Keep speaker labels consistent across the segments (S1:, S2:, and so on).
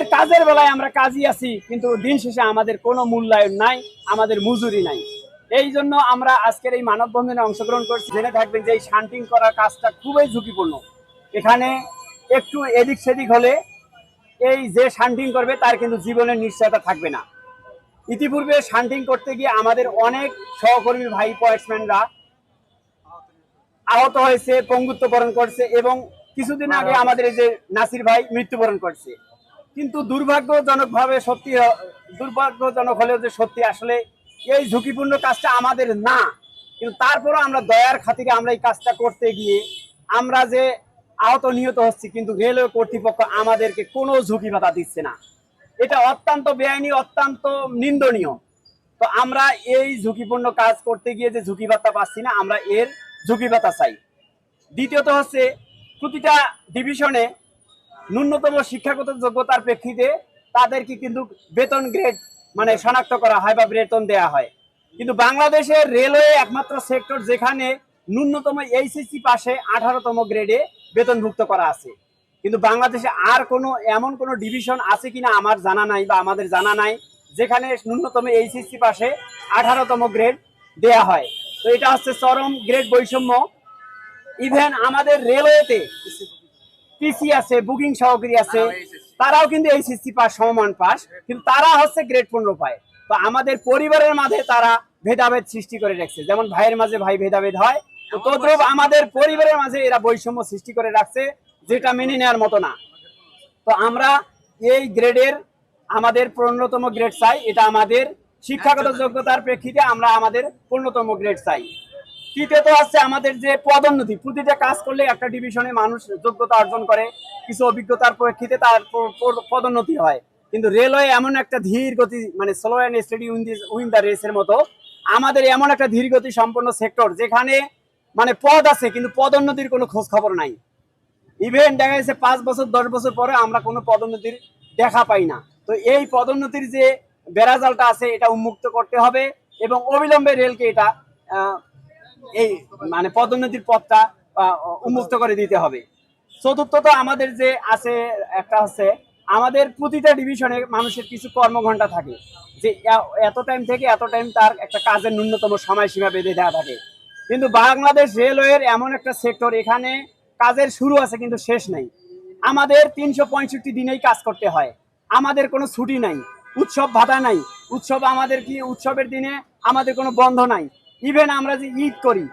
S1: আমাদের কাজের বেলায় আমরা কাজই আছি কিন্তু দিন শেষে আমাদের কোনো মূল্যায়ন নাই আমাদের মজুরি নাই। এই জন্য আমরা আজকের এই মানববন্ধনে অংশগ্রহণ করছি। জেনে থাকবেন যে এই শান্টিং করার কাজটা খুবই ঝুঁকিপূর্ণ। এখানে একটু এদিক সেদিক হলে এই যে শান্টিং করবে তার কিন্তু জীবনের নিশ্চয়তা থাকবে না। ইতিপূর্বে শান্টিং করতে গিয়ে আমাদের অনেক সহকর্মী ভাই পয়েন্টসম্যানরা আহত হয়েছে পঙ্গুত্ব বরণ করছে এবং কিছুদিন আগে আমাদের এই যে নাসির ভাই মৃত্যুবরণ করছে। কিন্তু দুর্ভাগ্যজনকভাবে সত্যি দুর্ভাগ্যজনক হলেও যে সত্যি আসলে এই ঝুঁকিপূর্ণ কাজটা আমাদের না। কিন্তু তারপরও আমরা দয়ার খাতিরে আমরা এই কাজটা করতে গিয়ে আমরা যে আহত নিহত হচ্ছি, কিন্তু রেলওয়ে কর্তৃপক্ষ আমাদেরকে কোনো ঝুঁকি ভাতা দিচ্ছে না। এটা অত্যন্ত বেআইনি, অত্যন্ত নিন্দনীয়। তো আমরা এই ঝুঁকিপূর্ণ কাজ করতে গিয়ে যে ঝুঁকি ভাতা পাচ্ছি না, আমরা এর ঝুঁকি ভাতা চাই। দ্বিতীয়ত হচ্ছে প্রতিটা ডিভিশনে ন্যূনতম শিক্ষাগত যোগ্যতার প্রেক্ষিতে তাদেরকে কিন্তু বেতন গ্রেড মানে শনাক্ত করা হয় বা বেতন দেয়া হয়। কিন্তু বাংলাদেশের রেলওয়ে একমাত্র সেক্টর যেখানে ন্যূনতম এইচএসসি পাশে আঠারোতম গ্রেডে বেতনভুক্ত করা আছে। কিন্তু বাংলাদেশে আর কোনো, এমন কোনো ডিভিশন আছে কিনা আমার জানা নাই বা আমাদের জানা নাই, যেখানে ন্যূনতম এইচএসসি পাশে আঠারোতম গ্রেড দেয়া হয়। তো এটা হচ্ছে চরম গ্রেড বৈষম্য। ইভেন আমাদের রেলওয়েতে পিসি আছে বুকিং সহকারী আছে। তারাও কিন্তু এইচএসসি পাস সমমান পাস। কিন্তু তারা হচ্ছে গ্রেড পনেরো পায়। তো আমাদের পরিবারের মাঝে তারা ভেদাভেদ সৃষ্টি করে রাখছে। যেমন ভাইয়ের মাঝে ভাই ভেদাভেদ হয় তো তদ্রুপ আমাদের পরিবারের মাঝে এরা বৈষম্য সৃষ্টি করে রাখছে যেটা মেনে নেওয়ার মতো না। তো আমরা এই গ্রেডের আমাদের পূর্ণতম গ্রেড চাই। এটা আমাদের শিক্ষাগত যোগ্যতার প্রেক্ষিতে আমরা আমাদের পূর্ণতম গ্রেড চাই। তৃতীয়ত হচ্ছে আমাদের যে পদোন্নতি, প্রতিটা কাজ করলে একটা ডিভিশনে মানুষ যোগ্যতা অর্জন করে, কিছু অভিজ্ঞতার প্রেক্ষিতে তার পদোন্নতি হয়। কিন্তু রেলওয়ে এমন একটা ধীর গতি মানে slow and steady win win the রেসের মতো, আমাদের এমন একটা ধীর গতি সম্পন্ন সেক্টর যেখানে মানে পদ আছে, কিন্তু পদোন্নতির কোনো খোঁজ খবর নাই। ইভেন দেখা যাচ্ছে পাঁচ বছর, দশ বছর পরে আমরা কোনো পদোন্নতির দেখা পাই না। তো এই পদোন্নতির যে বেড়াজালটা আছে, এটা উন্মুক্ত করতে হবে এবং অবিলম্বে রেলকে এটা এই মানে পদোন্নতির পথটা উন্মুক্ত করে দিতে হবে। চতুর্থত আমাদের যে আছে একটা হচ্ছে, আমাদের প্রতিটা ডিভিশনে মানুষের কিছু কর্মঘন্টা থাকে। যে এত টাইম থেকে এত টাইম তার একটা কাজের ন্যূনতম সময়সীমা বেঁধে দেওয়া থাকে। কিন্তু বাংলাদেশ রেলওয়ের এমন একটা সেক্টর এখানে কাজের শুরু আছে কিন্তু শেষ নাই। আমাদের তিনশো পঁয়ষট্টি দিনেই কাজ করতে হয়। আমাদের কোনো ছুটি নাই, উৎসব ভাতা নাই। উৎসব আমাদের কি, উৎসবের দিনে আমাদের কোনো বন্ধ নাই। ইভেন আমরা যে ঈদ করি,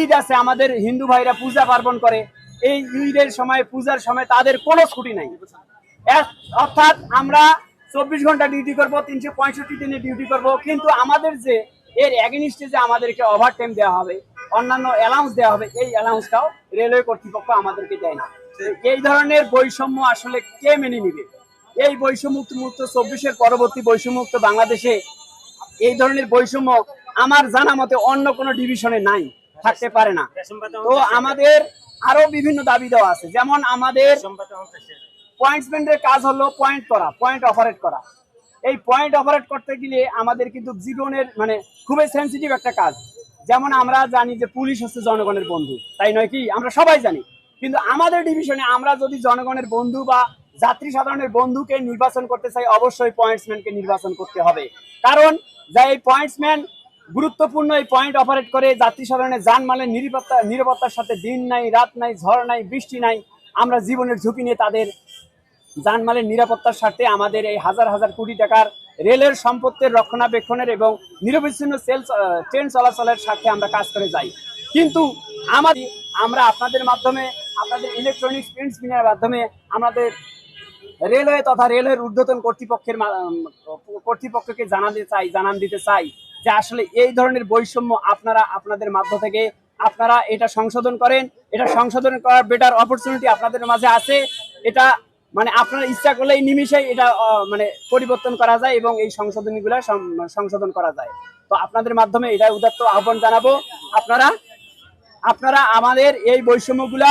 S1: ঈদ আছে, আমাদের হিন্দু ভাইরা পূজা পার্বণ করে, এই ঈদের সময়, পূজার সময় তাদের কোনো ছুটি নাই। অর্থাৎ আমরা চব্বিশ ঘণ্টা ডিউটি করব, তিনশো পঁয়ষট্টি দিনে ডিউটি করব, কিন্তু আমাদের যে, এর অ্যাগেনিস্টে যে আমাদেরকে ওভার টাইম দেওয়া হবে, অন্যান্য অ্যালাউন্স দেওয়া হবে, এই অ্যালাউন্সটাও রেলওয়ে কর্তৃপক্ষ আমাদেরকে দেয় না। এই ধরনের বৈষম্য আসলে কে মেনে নিবে? এই বৈষম্যুক্ত মুক্ত চব্বিশের পরবর্তী বৈষম্যুক্ত বাংলাদেশে এই ধরনের বৈষম্য আমার জানা মতে অন্য কোনো ডিভিশনে নাই থাকতে পারে না। তো আমাদের আরও বিভিন্ন দাবি দেওয়া আছে। যেমন আমাদের পয়েন্টসমেন্টের কাজ হলো পয়েন্ট করা পয়েন্ট অপারেট করা। এই পয়েন্ট অপারেট করতে গেলে আমাদের কিন্তু জীবনের মানে খুবই সেন্সিটিভ একটা কাজ। যেমন আমরা জানি যে পুলিশ হচ্ছে জনগণের বন্ধু তাই নয় কি? আমরা সবাই জানি। কিন্তু আমাদের ডিভিশনে আমরা যদি জনগণের বন্ধু বা যাত্রী সাধারণের বন্ধুকে নির্বাচন করতে চাই অবশ্যই পয়েন্টসম্যানকে নির্বাচন করতে হবে। কারণ যা এই পয়েন্টসম্যান গুরুত্বপূর্ণ এই পয়েন্ট অপারেট করে। যাত্রী সাধারণের যানমালের নিরাপত্তা নিরাপত্তার সাথে দিন নাই, রাত নাই, ঝড় নাই, বৃষ্টি নাই, আমরা জীবনের ঝুঁকি নিয়ে তাদের যানমালের নিরাপত্তার স্বার্থে আমাদের এই হাজার হাজার কোটি টাকার রেলের সম্পত্তির রক্ষণাবেক্ষণের এবং নিরবিচ্ছিন্ন সেল ট্রেন চলাচলের স্বার্থে আমরা কাজ করে যাই। কিন্তু আমাদের আমরা আপনাদের মাধ্যমে, আপনাদের ইলেকট্রনিক্স প্রিন্ট স্ক্রিনের মাধ্যমে আমাদের রেলওয়ে তথা রেলওয়ের ঊর্ধ্বতন কর্তৃপক্ষের কর্তৃপক্ষকে জানাতে চাই, জানান দিতে চাই। যে আসলে এই ধরনের বৈষম্য আপনারা আপনাদের মাধ্য থেকে আপনারা এটা সংশোধন করেন, এটা সংশোধন করার বেটার অপরচুনিটি আপনাদের মাঝে আছে। এটা মানে আপনারা ইচ্ছা করলে এই নিমিষে এটা মানে পরিবর্তন করা যায় এবং এই সংশোধনীগুলো সংশোধন করা যায়। তো আপনাদের মাধ্যমে এটা উদাত্ত আহ্বান জানাব। আপনারা আপনারা আমাদের এই বৈষম্যগুলা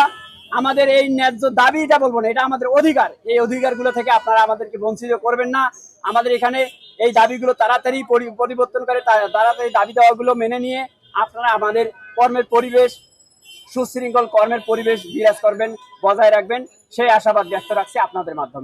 S1: আমাদের এই ন্যায্য দাবি, এটা বলব না, এটা আমাদের অধিকার। এই অধিকারগুলো থেকে আপনারা আমাদেরকে বঞ্চিত করবেন না। আমাদের এখানে এই দাবিগুলো তাড়াতাড়ি পরিবর্তন করে তাড়াতাড়ি দাবি দেওয়াগুলো মেনে নিয়ে আপনারা আমাদের কর্মের পরিবেশ, সুশৃঙ্খল কর্মের পরিবেশ বিরাজ করবেন, বজায় রাখবেন। সেই আশাবাদ ব্যক্ত রাখছি আপনাদের মাধ্যমে।